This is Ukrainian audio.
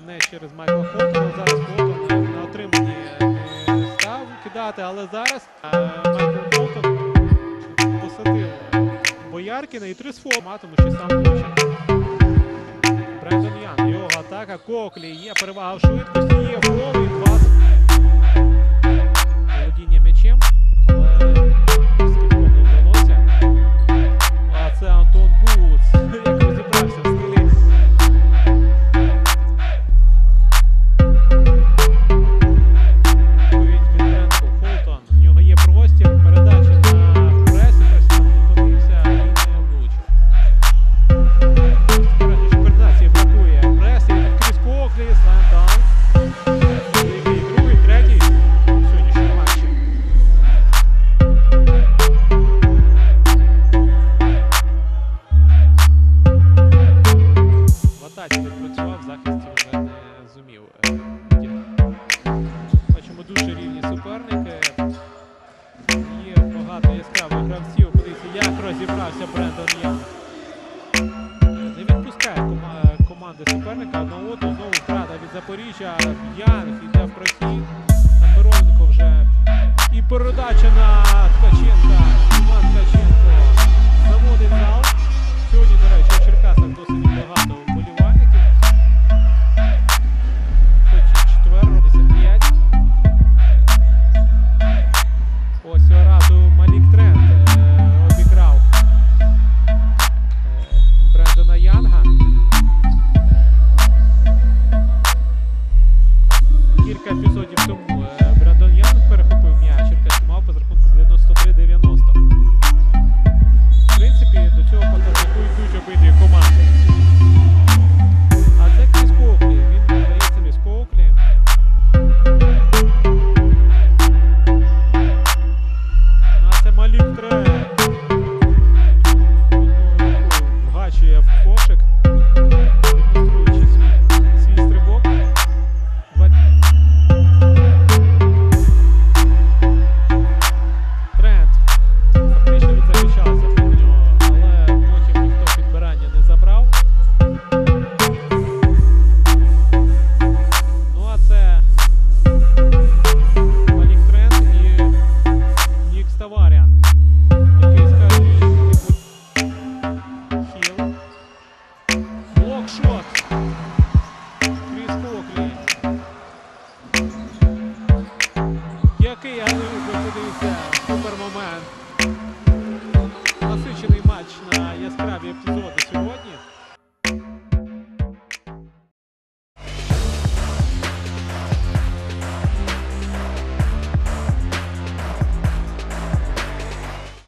не через Майкла Фортона. Зараз Фортон на отриманий е, став кидати, але зараз е, Майкл Фортон посадив Бояркіна і три сфо матиму, що сам хоче. Брендон Ян. Його атака. Коклі є перевага в швидкості, є голові. 20. як розібрався Брендон Ян Не відпускає команди суперника ну, одного одного. Знову втрата від Запоріжжя. Янг йде в прохід. Мироненко вже і передача на... Подивіться, супер момент. Насичений матч на яскравій